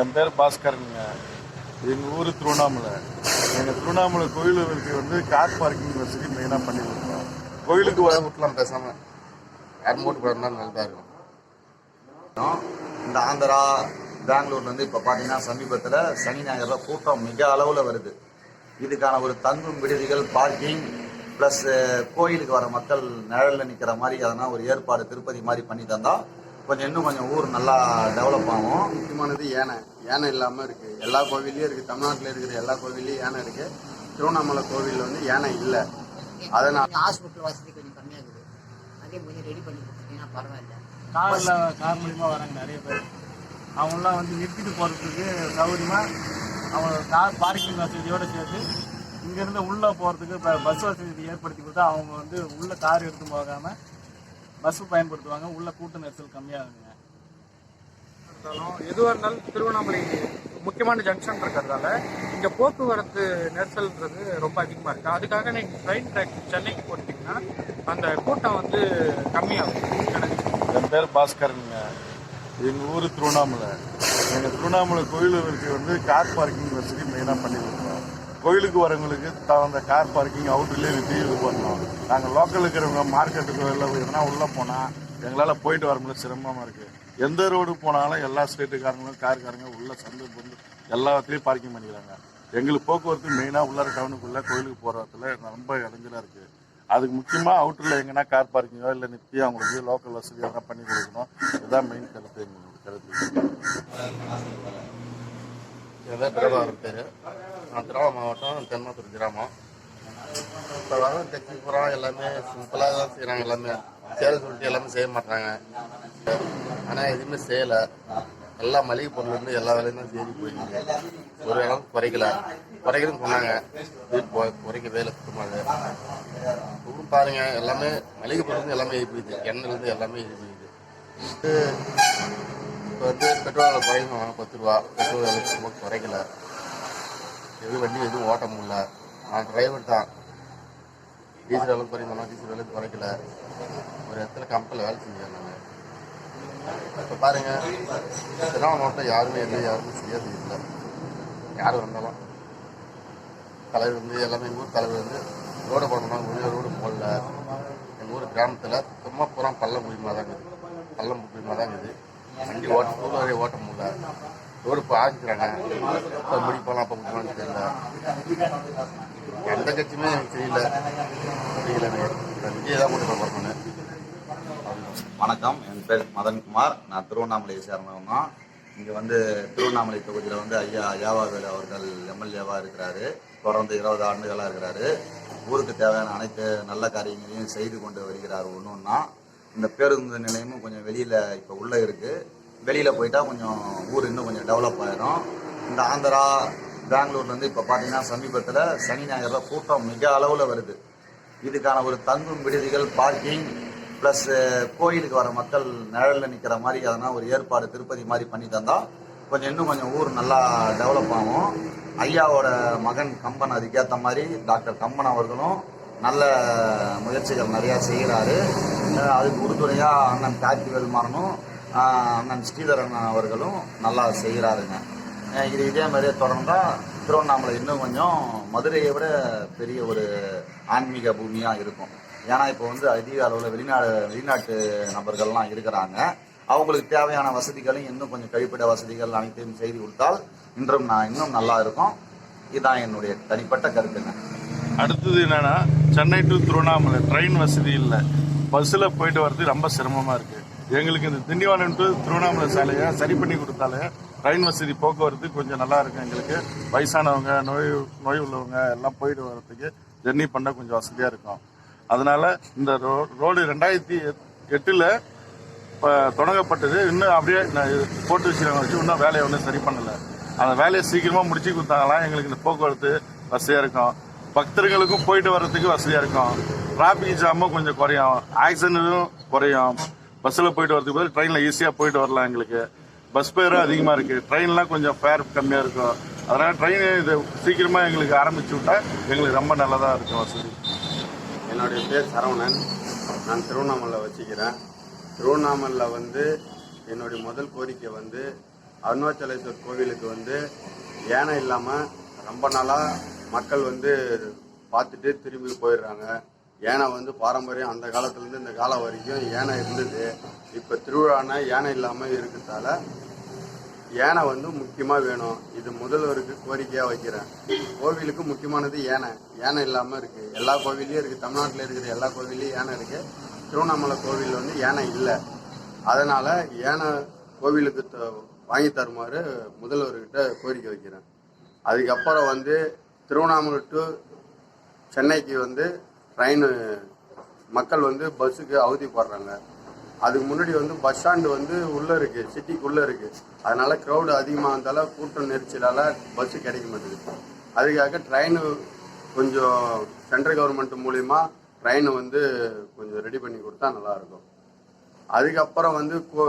என் பேர் பாஸ்கருங்க. எங்கள் ஊர் திருவண்ணாமலை. எங்கள் திருவண்ணாமலை கோயிலுக்கு வந்து கார் பார்க்கிங் வசதி மெயினாக பண்ணி கொடுக்குறோம் கோயிலுக்கு வர விட்டுலாம் பேசாமல் யாரும் மூட்டு போடணும்னா நல்லா இருக்கும். இந்த ஆந்திரா பெங்களூர்லேருந்து இப்போ பார்த்தீங்கன்னா சமீபத்தில் சனி ஞாயிறில் கூட்டம் மிக அளவில் வருது. இதுக்கான ஒரு தங்கும் விடுதிகள் பார்க்கிங் ப்ளஸ் கோயிலுக்கு வர மக்கள் நிழலில் நிற்கிற மாதிரி அதனால் ஒரு ஏற்பாடு திருப்பதி மாதிரி பண்ணி தந்தால் கொஞ்சம் இன்னும் கொஞ்சம் ஊர் நல்லா டெவலப் ஆகும். முக்கியமானது யானை. யானை இல்லாமல் இருக்கு. எல்லா கோவில்லையும் இருக்கு. தமிழ்நாட்டில் இருக்கிற எல்லா கோவில்லையும் யானை இருக்கு. திருவண்ணாமலை கோவிலில் வந்து யானை இல்லை. அதனால் ஹாஸ்பிட்டல் வசதி கொஞ்சம் கம்மியாக இருக்குது. அதே கொஞ்சம் ரெடி பண்ணி கொடுத்தீங்கன்னா பரவாயில்ல. காரில் கார் மூலியமாக வராங்க நிறைய பேர். அவங்களாம் வந்து நிறுத்திட்டு போகிறதுக்கு சௌகரியமாக அவங்க கார் பார்க்கிங் வசதியோடு சேர்த்து இங்கேருந்து உள்ளே போகிறதுக்கு இப்போ பஸ் வசதி ஏற்படுத்தி கொடுத்தா அவங்க வந்து உள்ளே கார் எடுத்து போகாமல் பஸ்ஸு பயன்படுத்துவாங்க. உள்ள கூட்ட நெரிசல் கம்மியாகுங்க. இருந்தாலும் எதுவாக இருந்தாலும் திருவண்ணாமலை முக்கியமான ஜங்ஷன் இருக்கிறதால இங்கே போக்குவரத்து நெரிசல்ன்றது ரொம்ப அதிகமாக இருக்குது அதுக்காக நீங்கள் ட்ரெயின் ட்ராக் சென்னைக்கு போட்டிங்கன்னா அந்த கூட்டம் வந்து கம்மியாகும். எனக்கு என் பேர் பாஸ்கரனுங்க எங்கள் ஊர் திருவண்ணாமலை. எங்கள் திருவண்ணாமலை கோயிலுக்கு வந்து கார் பார்க்கிங் வசதி மெயினாக பண்ணி கொடுக்குறோம் கோயிலுக்கு வரவங்களுக்கு தகுந்த கார் பார்க்கிங் அவுட்லேயே நிறுத்தி இது பண்ணோம் நாங்கள் லோக்கல் இருக்கிறவங்க மார்க்கெட்டுக்கு வெளில எதுனா உள்ளே போனால் எங்களால் போயிட்டு வர முடியல. சிரமமாக இருக்குது எந்த ரோடு போனாலும் எல்லா ஸ்டேட்டுக்காரங்களும் கார்காரங்க உள்ளே சந்தை பொருள் எல்லாத்துலேயும் பார்க்கிங் பண்ணிக்கிறாங்க. எங்களுக்கு போக்குவரத்து மெயினாக உள்ளார டவுனுக்குள்ளே கோயிலுக்கு போகிறதுல ரொம்ப இடைஞ்சலாக இருக்குது அதுக்கு முக்கியமாக அவுட்டரில் எங்கன்னா கார் பார்க்கிங்கோ இல்லை நிறுத்தி அவங்களுக்கு லோக்கல் வசதி எதனா பண்ணி கொடுக்கணும். இதுதான் மெயின் கருத்து எங்களோட கருத்து. என் பேர் பிரபாகரன் பேர். நான் திருவாரூர் மாவட்டம் தென்மாத்தூர் கிராமம். இப்போ வர டெக்னிக் எல்லாமே சிம்பிளாக தான் செய்கிறாங்க எல்லாமே. சேர சொல்லிட்டு எல்லாமே செய்ய மாட்டாங்க ஆனால் எதுவுமே செய்யலை. எல்லா மளிகை பொருள்லேருந்து எல்லா வேலையும் தான் செய்தி போயிருக்கு ஒரு இடம் குறைக்கல. குறைக்கிறதுன்னு சொன்னாங்க. இது குறைக்கவே இல்லை சுத்தமாக ஊரும் பாருங்கள் எல்லாமே மளிகை பொருள் எல்லாமே ஏறி போயிடுது எண்ணெயிலேருந்து எல்லாமே ஏறி போயிடுது இப்போ வந்து பெட்ரோல் விலை பத்து ரூபா. பெட்ரோல் ரொம்ப குறைக்கல. எதுவும் வண்டி எதுவும் ஓட்ட முடியல. நான் டிரைவர் தான். டீசல் விலை குறைக்கணும் டீசல் விலை குறைக்கல. ஒரு இடத்துல கம்பெனியில் வேலை செஞ்சேன் நான். இப்போ பாருங்கள் திருவண்ணாமலை மாவட்டம் யாருமே இல்லை. யாருமே செய்யாது இல்லை. யார் வந்தாலும். தலைவர் வந்து எல்லாமே எங்கள் ஊர் தலைவர் வந்து ரோடு போடணும் ஒரே ரோடு போடல. எங்கள் ஊர் கிராமத்தில் சும்மா புறம் பள்ளம் குடிமா தான் இருக்குது பள்ளம் குடிமா தான் இருக்குது வண்டி ஓட்ட தூள் ஓட்ட முடியல. ரோடு இப்போ முடி இப்போ அப்போ முடிப்போம்னு தெரியல. எந்த கட்சியுமே எனக்கு தெரியல. தெரியல விஜய் தான் கூட்டு பார்க்கணும் வணக்கம். என் பேர் மதன்குமார். நான் திருவண்ணாமலையை சேர்ந்தவங்க தான். இங்கே வந்து திருவண்ணாமலை தொகுதியில் வந்து ஐயா யாவாவேலு அவர்கள் எம்எல்ஏவாக இருக்கிறாரு. தொடர்ந்து இருபது ஆண்டுகளாக இருக்கிறாரு. ஊருக்கு தேவையான அனைத்து நல்ல காரியங்களையும் செய்து கொண்டு வருகிறார் ஒன்று ஒன்றா இந்த பேருந்து நிலையமும் கொஞ்சம் வெளியில் இப்போ உள்ளே இருக்குது வெளியில் போயிட்டால் கொஞ்சம் ஊர் இன்னும் கொஞ்சம் டெவலப் ஆகிடும் இந்த ஆந்திரா பெங்களூர்லேருந்து இப்போ பார்த்தீங்கன்னா சமீபத்தில் சனி ஞாயிறில் கூட்டம் மிக அளவில் வருது. இதுக்கான ஒரு தங்கும் விடுதிகள் பார்க்கிங் ப்ளஸ் கோயிலுக்கு வர மக்கள் நிழலில் நிற்கிற மாதிரி அதனால் ஒரு ஏற்பாடு திருப்பதி மாதிரி பண்ணி தந்தால் கொஞ்சம் இன்னும் கொஞ்சம் ஊர் நல்லா டெவலப் ஆகும். ஐயாவோட மகன் கம்பன் அதுக்கேற்ற மாதிரி டாக்டர் கம்பன் அவர்களும் நல்ல முயற்சிகள் நிறையா செய்கிறாரு. அதுக்கு உறுதுணையாக அண்ணன் கார்த்தி மாறனும் அண்ணன் ஸ்ரீதரன் அவர்களும் நல்லா செய்கிறாருங்க. இது இதே மாதிரியே தொடர்ந்தால் திருவண்ணாமலை இன்னும் கொஞ்சம் மதுரையை விட பெரிய ஒரு ஆன்மீக பூமியாக இருக்கும். ஏன்னா இப்போ வந்து அதிக அளவில் வெளிநாடு வெளிநாட்டு நபர்கள்லாம் இருக்கிறாங்க. அவங்களுக்கு தேவையான வசதிகளையும் இன்னும் கொஞ்சம் கழிப்பிட வசதிகள் அனைத்தையும் செய்து கொடுத்தால் இன்றும் நான் இன்னும் நல்லா இருக்கும். இதுதான் என்னுடைய தனிப்பட்ட கருத்துங்க. அடுத்தது என்னன்னா சென்னை டு திருவண்ணாமலை ட்ரெயின் வசதி இல்லை. பஸ்ஸில் போயிட்டு வர்றது ரொம்ப சிரமமாக இருக்குது எங்களுக்கு இந்த திண்டிவனம் டு திருவண்ணாமலை சாலையை சரி பண்ணி கொடுத்தாலே ட்ரெயின் வசதி போக்குவரத்து கொஞ்சம் நல்லா இருக்கும் எங்களுக்கு. வயசானவங்க நோய் நோய் உள்ளவங்க எல்லாம் போயிட்டு வர்றதுக்கு ஜெர்னி பண்ண கொஞ்சம் வசதியாக இருக்கும். அதனால இந்த ரோ ரோடு ரெண்டாயிரத்தி எட்டில் இப்போ தொடங்கப்பட்டது. இன்னும் அப்படியே நான் போட்டு வச்சுருக்காங்க. வச்சு இன்னும் வேலையை ஒன்றும் சரி பண்ணலை. அந்த வேலையை சீக்கிரமாக முடிச்சு கொடுத்தாங்களாம் எங்களுக்கு இந்த போக்குவரத்து வசதியாக இருக்கும். பக்தர்களுக்கும் போயிட்டு வர்றதுக்கு வசதியாக இருக்கும். டிராஃபிக் ஜாமும் கொஞ்சம் குறையும். ஆக்சிடென்ட்டும் குறையும். பஸ்ஸில் போயிட்டு வரதுக்கு பதில் ட்ரெயினில் ஈஸியாக போயிட்டு வரலாம் எங்களுக்கு. பஸ் பேரும் அதிகமாக இருக்குது ட்ரெயின்லாம் கொஞ்சம் ஃபேர் கம்மியாக இருக்கும். அதனால் ட்ரெயின் இது சீக்கிரமாக எங்களுக்கு ஆரம்பிச்சு விட்டா எங்களுக்கு ரொம்ப நல்லதாக இருக்கும் வசதி. என்னுடைய பேர் சரவணன். நான் திருவண்ணாமலை வச்சுக்கிறேன் திருவண்ணாமலையில் வந்து என்னுடைய முதல் கோரிக்கை வந்து அருணாச்சலேஸ்வர் கோவிலுக்கு வந்து யானை இல்லாமல் ரொம்ப நாளாக மக்கள் வந்து பார்த்துட்டு திரும்பி போயிடுறாங்க. யானை வந்து பாரம்பரியம் அந்த காலத்துலேருந்து இந்த காலம் வரைக்கும் யானை இருந்தது. இப்போ திருவிழானா யானை இல்லாமல் இருக்கிறதால யானை வந்து முக்கியமாக வேணும். இது முதல்வருக்கு கோரிக்கையாக வைக்கிறேன். கோவிலுக்கு முக்கியமானது யானை யானை இல்லாமல் இருக்குது எல்லா கோவிலையும் இருக்குது தமிழ்நாட்டில் இருக்கிற எல்லா கோவில்லையும் யானை இருக்குது திருவண்ணாமலை கோவில் வந்து யானை இல்லை. அதனால் யானை கோவிலுக்கு த- வாங்கி தருமாறு முதல்வர்கிட்ட கோரிக்கை வைக்கிறேன். அதுக்கப்புறம் வந்து திருவண்ணாமலை டு சென்னைக்கு வந்து ட்ரெயின் மக்கள் வந்து பஸ்ஸுக்கு அவதிப்படுறாங்க அதுக்கு முன்னாடி வந்து பஸ் ஸ்டாண்டு வந்து உள்ளே இருக்குது சிட்டிக்குள்ளே இருக்குது அதனால் க்ரௌடு அதிகமாக இருந்தாலும் கூட்டம் நெரிச்சலால் பஸ்ஸு கிடைக்க மாட்டேங்குது. அதுக்காக ட்ரெயின் கொஞ்சம் சென்ட்ரல் கவர்மெண்ட் மூலிமா ட்ரெயின் வந்து கொஞ்சம் ரெடி பண்ணி கொடுத்தா நல்லாயிருக்கும். அதுக்கப்புறம் வந்து கோ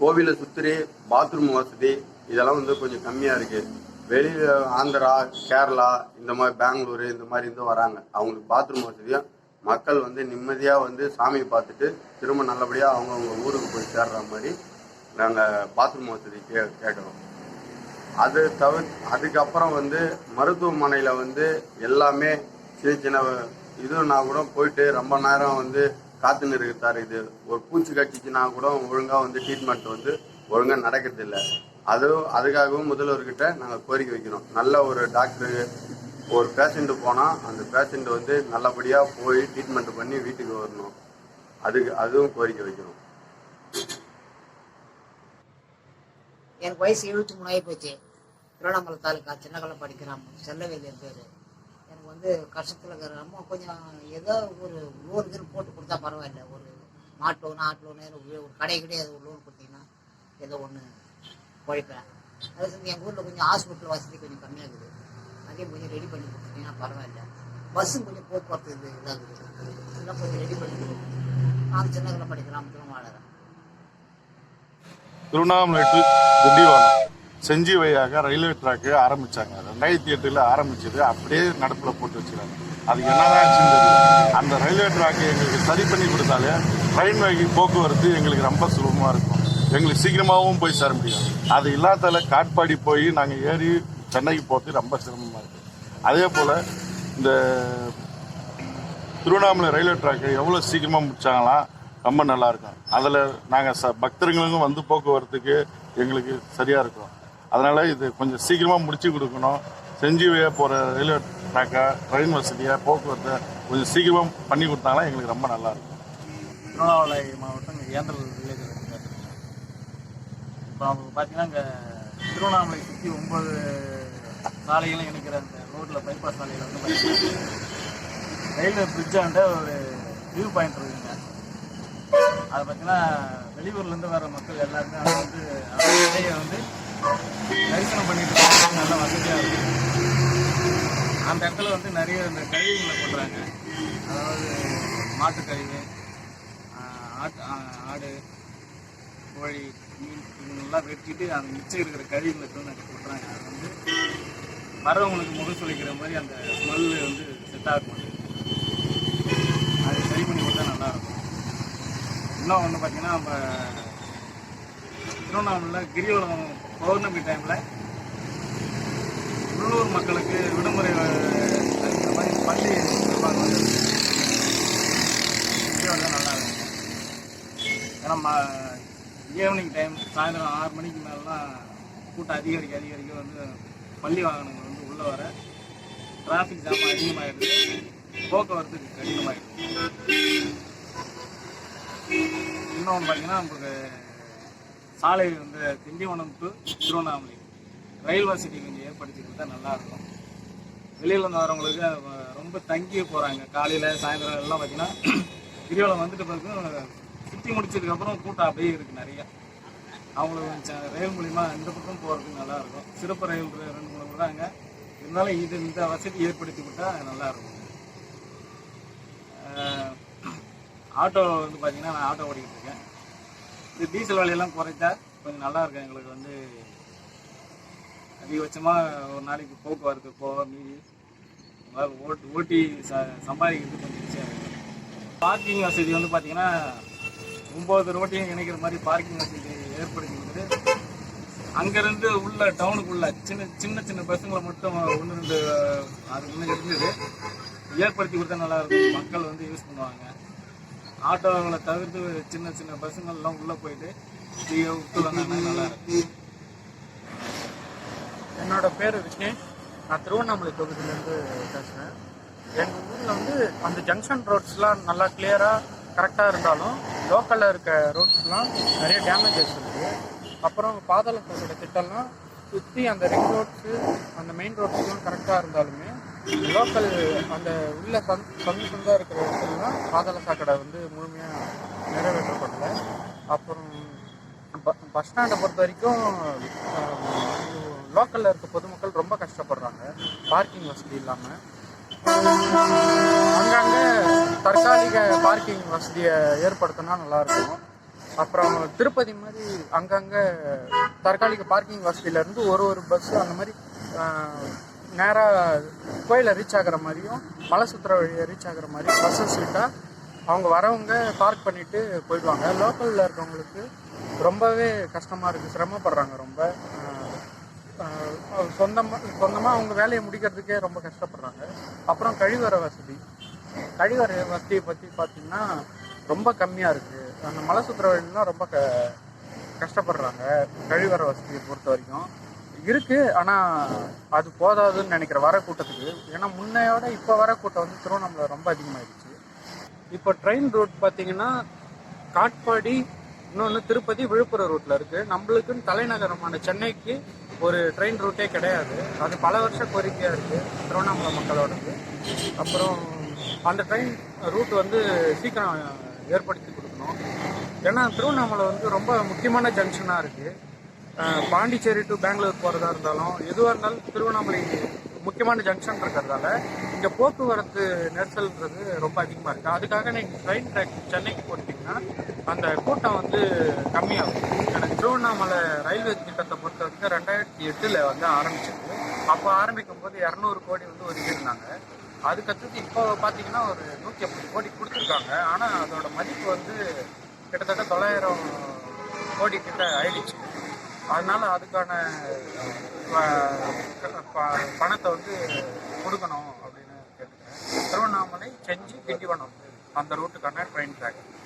கோவிலை சுற்றி பாத்ரூம் வசதி இதெல்லாம் வந்து கொஞ்சம் கம்மியாக இருக்குது வெளியில் ஆந்திரா கேரளா இந்த மாதிரி பெங்களூரு இந்த மாதிரி இருந்து வராங்க. அவங்களுக்கு பாத்ரூம் வசதியும் மக்கள் வந்து நிம்மதியாக வந்து சாமியை பார்த்துட்டு திரும்ப நல்லபடியாக அவங்கவுங்க ஊருக்கு போய் சேர்ற மாதிரி நாங்கள் பாத்ரூம் வசதி கே கேட்குறோம். அது தவிர அதுக்கப்புறம் வந்து மருத்துவமனையில் வந்து எல்லாமே சின்ன சின்ன இதுனா கூட போயிட்டு ரொம்ப நேரம் வந்து காத்துன்னு இருக்கிறாரு இது ஒரு பூச்சி கட்டிச்சுன்னா கூட ஒழுங்காக வந்து ட்ரீட்மெண்ட் வந்து ஒழுங்காக நடக்கிறதில்ல. அது அதுக்காகவும் முதல்வர்கிட்ட நாங்கள் கோரிக்கை வைக்கிறோம். நல்ல ஒரு டாக்டரு ஒரு பேஷண்ட்டு போனால் அந்த பேஷண்ட் வந்து நல்லபடியாக போய் ட்ரீட்மெண்ட் பண்ணி வீட்டுக்கு வரணும். அதுக்கு அதுவும் கோரிக்கை வைக்கிறோம். எனக்கு வயசு எழுபத்தி மூணு ஆகி போச்சு. திருவண்ணாமலை தாலுக்கா சின்ன படிக்கிறான் செல்லவேலி என் பேர். எனக்கு வந்து கஷ்டத்தில் இருக்கிற கொஞ்சம் ஏதோ ஒரு லோன் கீர் போட்டு கொடுத்தா பரவாயில்ல. ஒரு மாட்டு லோன் ஆட்டு லோனு ஒரு கடை கிடையாது ஒரு லோன் கொடுத்தீங்கன்னா ஏதோ ஒன்று உழைப்பேன் அதே சமயம் எங்கள் ஊரில் கொஞ்சம் ஹாஸ்பிட்டல் வசதி கொஞ்சம் கம்மியாக இருக்குது அதையும் கொஞ்சம் ரெடி பண்ணி கொடுத்துட்டீங்கன்னா பரவாயில்ல. பஸ்ஸும் கொஞ்சம் போக்குவரத்து இது இதாகுது. இதெல்லாம் கொஞ்சம் ரெடி பண்ணி கொடுக்கணும் நான் சின்னகலம் படிக்கிறேன் திருவாளர் திருவண்ணாமலை டு திண்டிவனம். செஞ்சி வழியாக ரயில்வே ட்ராக்கு ஆரம்பிச்சாங்க. ரெண்டாயிரத்தி எட்டில் ஆரம்பிச்சது. அப்படியே நடப்பில் போட்டு வச்சுருக்காங்க அது என்னதான் ஆச்சுன்னு அந்த ரயில்வே ட்ராக்கு எங்களுக்கு சரி பண்ணி கொடுத்தாலே ட்ரெயின் வகை போக்குவரத்து எங்களுக்கு ரொம்ப சுலபமாக இருக்கும். எங்களுக்கு சீக்கிரமாகவும் போய் சேர முடியும் அது இல்லாதால காட்பாடி போய் நாங்கள் ஏறி சென்னைக்கு போகிறது ரொம்ப சிரமமாக இருக்குது அதே போல் இந்த திருவண்ணாமலை ரயில்வே ட்ராக்கை எவ்வளோ சீக்கிரமாக முடிச்சாங்களாம் ரொம்ப நல்லா இருக்கும். அதில் நாங்கள் ச பக்தர்களுக்கும் வந்து போக்குவரத்துக்கு எங்களுக்கு சரியாக இருக்கும். அதனால் இது கொஞ்சம் சீக்கிரமாக முடிச்சு கொடுக்கணும். செஞ்சி போகிற ரயில்வே ட்ராக்கை ட்ரெயின் வசதியை போக்குவரத்தை கொஞ்சம் சீக்கிரமாக பண்ணி கொடுத்தாங்கன்னா எங்களுக்கு ரொம்ப நல்லாயிருக்கும் திருவண்ணாமலை மாவட்டம் ஏந்தல் இப்போ அவங்க பார்த்தீங்கன்னா இங்கே திருவண்ணாமலை சுற்றி ஒம்பது சாலைகளும் இணைக்கிற அந்த ரோட்டில் பைபாஸ் சாலையில் வந்து பார்த்தீங்கன்னா ரயில்வே பிரிட்ஜாண்ட ஒரு வியூ பாயிண்ட் இருக்குங்க. அது பார்த்தீங்கன்னா வெளியூர்லேருந்து வர மக்கள் எல்லாருமே அதை வந்து அந்த இடையை வந்து தரிசனம் பண்ணிட்டு போகிறதுக்கு நல்ல வசதியாக இருக்கும் அந்த இடத்துல வந்து நிறைய இந்த கழிவுகளை போடுறாங்க. அதாவது மாட்டுக்கழிவு ஆட்டு ஆடு கோழி மீன் இதுங்கெல்லாம் வெட்டிட்டு அந்த மிச்சம் இருக்கிற கழிவுகளை தூண் அங்கே போடுறாங்க அது வந்து வரவங்களுக்கு முகம் சுழிக்கிற மாதிரி அந்த ஸ்மெல்லு வந்து செட் ஆக மாட்டேங்குது. அது சரி பண்ணி கொடுத்தா நல்லாயிருக்கும். இன்னும் ஒன்று பார்த்தீங்கன்னா நம்ம திருவண்ணாமலையில் கிரிவலம் பௌர்ணமி டைமில் உள்ளூர் மக்களுக்கு விடுமுறை அளிக்கிற மாதிரி பள்ளி நிர்வாகம் வந்து நல்லா இருக்கும் ஏன்னா ஈவினிங் டைம் சாயந்தரம் ஆறு மணிக்கு மேலாம் கூட்டம் அதிகரிக்க அதிகரிக்க வந்து பள்ளி வாகனங்கள் வந்து உள்ளே வர டிராஃபிக் ஜாம் அதிகமாகிடுது போக்குவரத்துக்கு கடினமாகிடுது இன்னொன்று பார்த்தீங்கன்னா நமக்கு சாலை வந்து திண்டிவனம் டு திருவண்ணாமலை. ரயில் வசதி கொஞ்சம் ஏற்படுத்தி கொடுத்தா நல்லாயிருக்கும். வெளியில் வந்து வரவங்களுக்கு ரொம்ப தங்கி போகிறாங்க காலையில் சாயந்தரம் எல்லாம் பார்த்தீங்கன்னா கிரிவலம் வந்துட்டு பிறகு சுற்றி முடிச்சதுக்கு அப்புறம் கூட்டம் அப்படியே இருக்குது நிறைய. அவங்களுக்கு ரயில் மூலிமா இந்த பக்கம் போகிறதுக்கு நல்லா இருக்கும். சிறப்பு ரயில் ரெண்டு மூணு விடுறாங்க இருந்தாலும் இது இந்த வசதி ஏற்படுத்தி கொடுத்தா நல்லா இருக்கும். ஆட்டோ வந்து பார்த்தீங்கன்னா நான் ஆட்டோ ஓடிக்கிட்டு இருக்கேன். இது டீசல் விலையெல்லாம் குறைத்தா கொஞ்சம் நல்லா இருக்கும் எங்களுக்கு வந்து. அதிகபட்சமாக ஒரு நாளைக்கு போக்குவரத்து போக மீதி ஓட்டி ஓட்டி ச சம்பாதிக்கிறது கொஞ்சம் ஈஸியாக இருக்கும். பார்க்கிங் வசதி வந்து பார்த்தீங்கன்னா ஒம்பது ரோட்டையும் இணைக்கிற மாதிரி பார்க்கிங் வசதி ஏற்படுத்தி கொடுத்து அங்கேருந்து உள்ள டவுனுக்குள்ள சின்ன சின்ன சின்ன பஸ்ஸுங்களை மட்டும் ஒன்று ரெண்டு அது முன்னே இருந்தது. ஏற்படுத்தி கொடுத்தா நல்லா இருக்கும். மக்கள் வந்து யூஸ் பண்ணுவாங்க. ஆட்டோங்களை தவிர்த்து சின்ன சின்ன பஸ்ஸுங்கள்லாம் உள்ளே போயிட்டு விட்டு வந்தாங்கன்னா நல்லா இருக்கும். என்னோட பேர் விஷ்ணு. நான் திருவண்ணாமலை தொகுதியிலேருந்து பேசுகிறேன் எங்கள் ஊரில் வந்து அந்த ஜங்ஷன் ரோட்ஸ்லாம் நல்லா கிளியராக கரெக்டாக இருந்தாலும் லோக்கலில் இருக்க ரோட்ஸ்லாம் நிறைய டேமேஜஸ் இருக்குது அப்புறம் பாதாள சாக்கடை திட்டம்லாம் சுற்றி அந்த ரிங் ரோட்ஸு அந்த மெயின் ரோட்ஸ்லாம் கரெக்டாக இருந்தாலுமே லோக்கல் அந்த உள்ள சந் சந்து சந்தாக இருக்கிற இடத்துலலாம் பாதாள சாக்கடை வந்து முழுமையாக நிறைவேற்றப்படல. அப்புறம் ப- பஸ் ஸ்டாண்டை பொறுத்த வரைக்கும் லோக்கலில் இருக்க பொதுமக்கள் ரொம்ப கஷ்டப்படுறாங்க. பார்க்கிங் வசதி இல்லாமல் அங்கங்கே தற்காலிக பார்க்கிங் வசதியை ஏற்படுத்தினா நல்லாயிருக்கும். அப்புறம் திருப்பதி மாதிரி அங்கங்கே தற்காலிக பார்க்கிங் வசதியிலேருந்து ஒரு ஒரு பஸ் அந்த மாதிரி நேராக கோயிலை ரீச் ஆகுற மாதிரியும் மலை சுற்றுற வழியை ரீச் ஆகிற மாதிரி பஸ்ஸஸ் விட்டால் அவங்க வரவங்க பார்க் பண்ணிட்டு போயிடுவாங்க. லோக்கலில் இருக்கவங்களுக்கு ரொம்பவே கஷ்டமாக இருக்குது சிரமப்படுறாங்க ரொம்ப. சொந்தமாக சொந்தமாக அவங்க வேலையை முடிக்கிறதுக்கே ரொம்ப கஷ்டப்படுறாங்க. அப்புறம் கழிவறை வசதி. கழிவறை வசதியை பற்றி பார்த்தீங்கன்னா ரொம்ப கம்மியாக இருக்குது அந்த மலை சுற்றுற வழிலாம் ரொம்ப க கஷ்டப்படுறாங்க கழிவறை வசதியை பொறுத்த வரைக்கும். இருக்குது ஆனால் அது போதாதுன்னு நினைக்கிற வர கூட்டத்துக்கு. ஏன்னா முன்னையோட இப்போ வர கூட்டம் வந்து திருவண்ணாமலை ரொம்ப அதிகமாகிடுச்சு இப்போ ட்ரெயின் ரூட் பார்த்தீங்கன்னா காட்பாடி இன்னொன்று திருப்பதி விழுப்புரம் ரூட்டில் இருக்குது நம்மளுக்குன்னு தலைநகரமான சென்னைக்கு ஒரு ட்ரெயின் ரூட்டே கிடையாது. அது பல வருஷ கோரிக்கையாக இருக்குது திருவண்ணாமலை மக்களோடது. அப்புறம் அந்த ட்ரெயின் ரூட் வந்து சீக்கிரம் ஏற்படுத்தி கொடுக்கணும். ஏன்னா திருவண்ணாமலை வந்து ரொம்ப முக்கியமான ஜங்ஷனாக இருக்குது பாண்டிச்சேரி டு பெங்களூர் போகிறதா இருந்தாலும் எதுவாக இருந்தாலும் திருவண்ணாமலை முக்கியமான ஜங்ஷன் இருக்கிறதால இங்கே போக்குவரத்து நெரிசல்ன்றது ரொம்ப அதிகமாக இருக்குது அதுக்காக நீங்கள் ட்ரெயின் ட்ராக் சென்னைக்கு போட்டிங்கன்னா அந்த கூட்டம் வந்து கம்மியாகும். எனக்கு திருவண்ணாமலை ரயில்வே திட்டத்தை பொறுத்த வரைக்கும் ரெண்டாயிரத்தி எட்டில் வந்து ஆரம்பிச்சிருக்கு. அப்போ ஆரம்பிக்கும் போது இரநூறு கோடி வந்து ஒதுக்கியிருந்தாங்க. அதுக்கடுத்தது இப்போ பார்த்தீங்கன்னா ஒரு நூற்றி ஐம்பது கோடி கொடுத்துருக்காங்க. ஆனால் அதோட மதிப்பு வந்து கிட்டத்தட்ட தொள்ளாயிரம் கோடி கிட்ட ஆயிடுச்சு. அதனால் அதுக்கான ப- பணத்தை வந்து கொடுக்கணும் அப்படின்னு கேட்டுக்கிறேன். திருவண்ணாமலை செஞ்சி திண்டிவனம் அந்த ரூட்டுக்கான ட்ரெயின் ட்ராக்.